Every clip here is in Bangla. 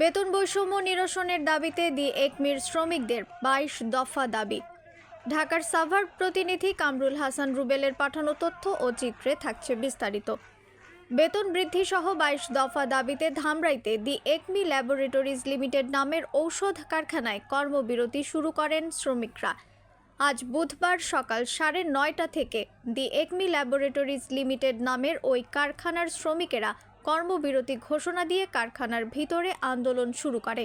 বেতন বৈষম্য নিরসনের দাবিতে দি একমির শ্রমিকদের বাইশ দফা দাবি। ঢাকার সাভার প্রতিনিধি কামরুল হাসান রুবেলের পাঠানো তথ্য ও চিত্রে থাকছে বিস্তারিত। বেতন বৃদ্ধি সহ বাইশ দফা দাবিতে ধামরাইতে দি একমি ল্যাবরেটরিজ লিমিটেড নামের ঔষধ কারখানায় কর্মবিরতি শুরু করেন শ্রমিকরা। আজ বুধবার সকাল সাড়ে নয়টা থেকে দি একমি ল্যাবরেটরিজ লিমিটেড নামের ওই কারখানার শ্রমিকেরা কর্মবিরতি ঘোষণা দিয়ে কারখানার ভিতরে আন্দোলন শুরু করে।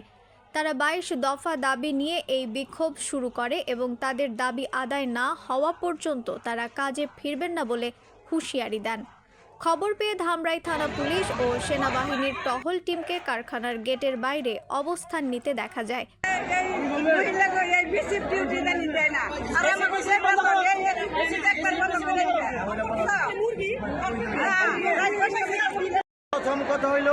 তারা বাইশ দফা দাবি নিয়ে এই বিক্ষোভ শুরু করে এবং তাদের দাবি আদায় না হওয়া পর্যন্ত তারা কাজে ফিরবেন না বলে হুঁশিয়ারি দেন। খবর পেয়ে ধামরাই থানা পুলিশ ও সেনাবাহিনীর টহল টিমকে কারখানার গেটের বাইরে অবস্থান নিতে দেখা যায়। কথা হইল।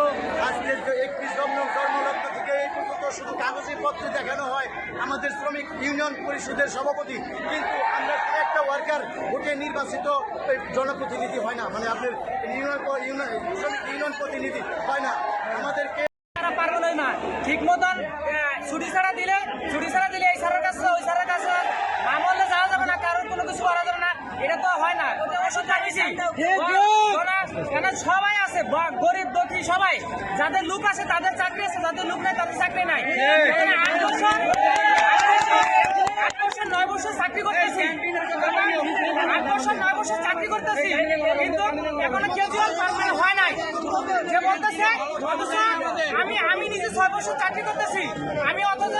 আজকে যে একত্রিশ নম্বর কর্মলগ্ন থেকে এই পর্যন্ত শুধু কাগজে পত্রে দেখানো হয় আমাদের শ্রমিক ইউনিয়ন পরিষদের সভাপতি কিন্তু আমরা একটা ওয়ার্কার ভোটে নির্বাচিত এই জনপ্রতিনিধি হয় না। মানে আপনার ইউনিয়ন ইউনিয়ন শ্রমিক ইউনিয়ন প্রতিনিধি হয় না। আমাদেরকে না না। ঠিক মতন ছুটি ছাড়া দিলে ছুটি ছাড়া দিলে এই স্যারের কাছে ওই স্যারের কাছে আমলে যাওয়া যাবে না কারোর কোনো কিছু করা যাবে না। এটা তো হয় না। ওষুধ কেন সবাই আছে গরিব, দুঃখী সবাই। যাদের লোক আছে, তাদের চাকরি আছে, যাদের লোক নাই, তাদের চাকরি নাই। হয় নাই। আমি আমি নিজে ছয় বছর চাকরি করতেছি। আমি অথচ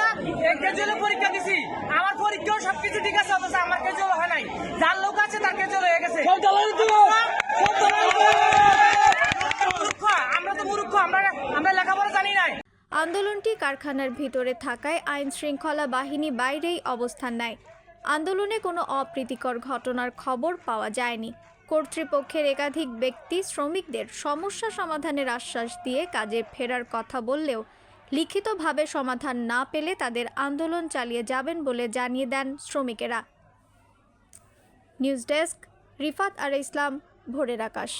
পরীক্ষা দিছি। আমার পরীক্ষাও সবকিছু ঠিক আছে, অথচ আমার ক্যাজুয়াল হয় নাই। যার লোক আছে, তার ক্যাজুয়াল হয়ে গেছে মূর্খ, আমরা তো মূর্খ আমরা আমরা লেখাপড়া জানি নাই আন্দোলনটি কারখানার ভিতরে থাকায় আইন শৃঙ্খলা বাহিনী বাইরেই অবস্থান নেয়। আন্দোলনে কোনো অপ্রীতিকর ঘটনার খবর পাওয়া যায়নি। কর্তৃপক্ষের একাধিক ব্যক্তি শ্রমিকদের সমস্যা সমাধানের আশ্বাস দিয়ে কাজে ফেরার কথা বললেও লিখিতভাবে সমাধান না পেলে তাদের আন্দোলন চালিয়ে যাবেন বলে জানিয়ে দেন শ্রমিকেরা। নিউজ ডেস্ক, রিফাত আর ইসলাম, ভোরের আকাশ।